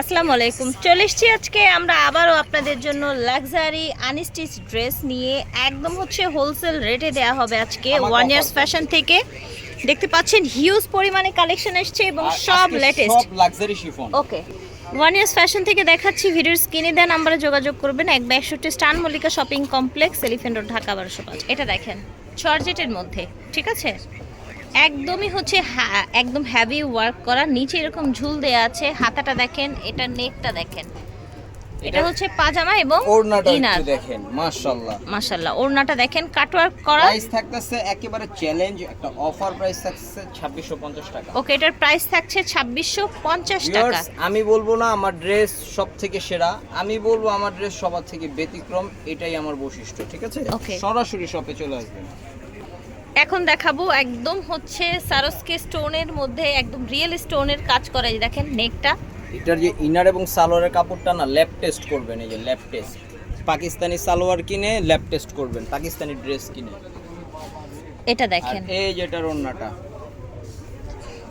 আসসালামু আলাইকুম। চলে এসছি আজকে আমরা আবারও আপনাদের জন্য লাক্সারি আনস্টিচ ড্রেস নিয়ে। একদম হচ্ছে হোলসেল রেটে দেওয়া হবে আজকে ওয়ান ইয়ার্স ফ্যাশন থেকে। দেখতে পাচ্ছেন হিউজ পরিমাণে কালেকশন এসছে এবং সব লেটেস্ট সব luxury chiffon okay one years fashion থেকে দেখাচ্ছি ভিডিওর স্ক্রিনে দেন নাম্বারে যোগাযোগ করবেন। এক একষট্টি স্টান Mallika shopping complex elephant road Dhaka বারোশো পাঁচ। এটা দেখেন জর্জেটের মধ্যে। ঠিক আছে? একদমই হচ্ছে হ্যা- একদম হ্যাভি ওয়ার্ক করা। নিচে এরকম ঝুল দেয়া আছে হাতাটা দেখেন এটা নেকটা দেখেন। এটা হচ্ছে পাজামা এবং ওড়নাটা একটু দেখেন মাশাআল্লাহ। মাশাল্লাহ ওড়নাটা দেখেন কাটওয়ার্ক করা। প্রাইস থাকতেছে একেবারে চ্যালেঞ্জ একটা অফার প্রাইস থাকছে 2650 টাকা। ওকে এটার প্রাইস থাকছে ছাব্বিশশো পঞ্চাশ টাকা। আমি বলব না আমার ড্রেস সব থেকে সেরা আমি বলব আমার ড্রেস সবার থেকে ব্যতিক্রম এটাই আমার বৈশিষ্ট্য ঠিক আছে. সরাসরি শপে চলে আসবেন। এখন দেখাবো একদম হচ্ছে সারসকে স্টোনের মধ্যে একদম রিয়েল স্টোনের কাজ করা দেখেন নেকটা। এটার যে ইনার এবং সালোয়ারের কাপড়টা না ল্যাব টেস্ট করবেন এই যে ল্যাব টেস্ট। পাকিস্তানি সালোয়ার কিনে ল্যাব টেস্ট করবেন পাকিস্তানি ড্রেস কিনে। এটা দেখেন। এই যেটার ওড়নাটা।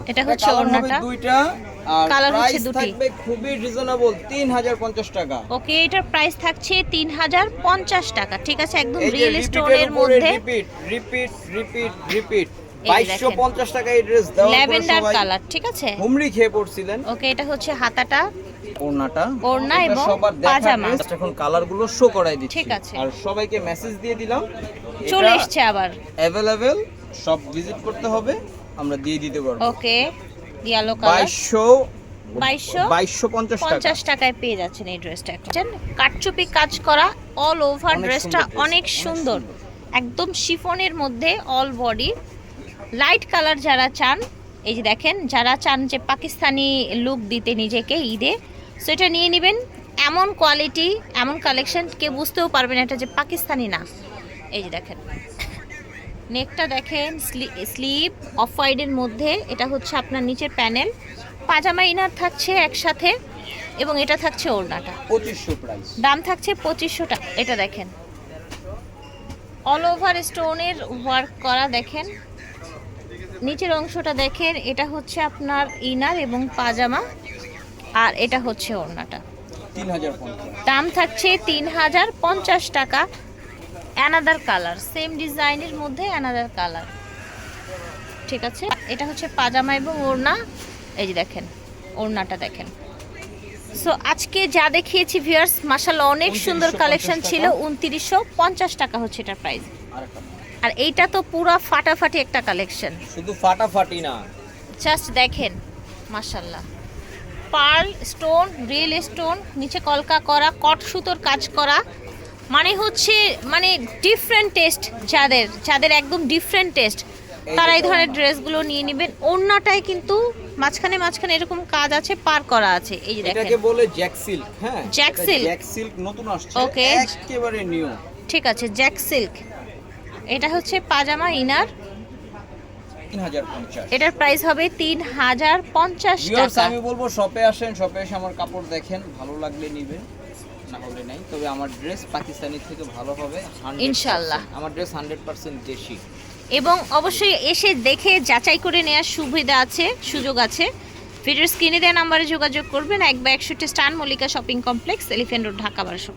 এটা হচ্ছে ওড়নাটা। দুইটা। আর কালার হচ্ছে দুটি। থাকবে খুবই রিজনেবল 3050 টাকা। ওকে এটার প্রাইস থাকছে তিন হাজার পঞ্চাশ টাকা ঠিক আছে? একদম রিয়েল স্টোনের মধ্যে। রিপিট রিপিট রিপিট রিপিট এই যে 2250 টাকা এই ড্রেস দেওয়ার ল্যাভেন্ডার কালার ঠিক আছে? হুমড়ি খেয়ে পড়ছিলেন। ওকে এটা হচ্ছে হাতাটা ওড়নাটা। ওড়না এবং সবার পাজামা। dress, এখন শো করাই দিচ্ছি। ঠিক আছে। আর সবাইকে মেসেজ দিয়ে দিলাম চলে এসছে আবার। সব ভিজিট করতে হবে আমরা দিয়ে দিতে পারব। ওকে। ইয়েলো কালার বাইশশো বাইশশো বাইশশো পঞ্চাশ টাকা। পঞ্চাশ টাকায় পেয়ে যাচ্ছেন এই ড্রেসটা এখন। কাটচুপি কাজ করা অল ওভার ড্রেসটা অনেক সুন্দর। একদম শিফনের মধ্যে অল বডি লাইট কালার যারা চান এই যে দেখেন যারা চান যে পাকিস্তানি লুক দিতে নিজেকে ঈদে সেটা নিয়ে নেবেন। এমন কোয়ালিটি এমন কালেকশন কে বুঝতেও পারবেন এটা যে পাকিস্তানি না। এই যে দেখেন নেকটা দেখেন স্লিপ অফ হোয়াইটের মধ্যে এটা হচ্ছে আপনার নিচের প্যানেল। পাজামা ইনার থাকছে একসাথে এবং এটা থাকছে ওড়নাটা। পঁচিশশো প্রাইস দাম থাকছে পঁচিশশো টাকা এটা দেখেন। অল ওভার স্টোনের ওয়ার্ক করা দেখেন। নিচের অংশটা দেখেন এটা হচ্ছে আপনার ইনার এবং পাজামা আর এটা হচ্ছে ওড়নাটা। দাম থাকছে তিন হাজার পঞ্চাশ টাকা। অ্যানাদার কালার সেম ডিজাইনের মধ্যে অ্যানাদার কালার ঠিক আছে? এটা হচ্ছে পাজামা এবং ওড়না। এই যে দেখেন ওড়নাটা দেখেন। সো আজকে যা দেখিয়েছি ভিউয়ার্স মাসাল্লাহ অনেক সুন্দর 2950 কালেকশন ছিল। উনত্রিশশো পঞ্চাশ টাকা হচ্ছে এটার প্রাইস আর এইটা তো পুরো ফাটাফাটি একটা কালেকশন শুধু ফাটাফাটি না। জাস্ট দেখেন মাশাল্লাহ পার্ল স্টোন রিয়েল স্টোন নিচে কলকা করা কট সুতোর কাজ করা মানে হচ্ছে মানে ডিফারেন্ট টেস্ট যাদের যাদের একদম ডিফারেন্ট টেস্ট তারা এই ধরনের ড্রেসগুলো নিয়ে নেবেন। ওড়নাটায় কিন্তু মাঝখানে মাঝখানে এরকম কাজ আছে পার করা আছে। এই যে এটাকে দেখেন। বলে জ্যাক সিল্ক হ্যাঁ? Jack silk. জ্যাক সিল্ক নতুন আসছে Okay. একেবারে নিউ ঠিক আছে জ্যাক সিল্ক এটা হচ্ছে পাজামা ইনার। এটার প্রাইস হবে তিন হাজার পঞ্চাশ টাকা। আমি বলব শপে আসেন শপে এসে আমার কাপড় দেখেন ভালো লাগলে নিবেন। না হলে নাই। তবে আমার ড্রেস পাকিস্তানি থেকে ভালো হবে ইনশাল্লাহ। আমার ড্রেস হান্ড্রেড পার্সেন্ট দেশি। এবং অবশ্যই এসে দেখে যাচাই করে নেওয়ার সুবিধা আছে সুযোগ আছে। ভিডিওর স্ক্রিনে দেওয়া নাম্বারে যোগাযোগ করবেন এক বা একষট্টি স্টান Mallika shopping complex elephant road Dhaka বারোশো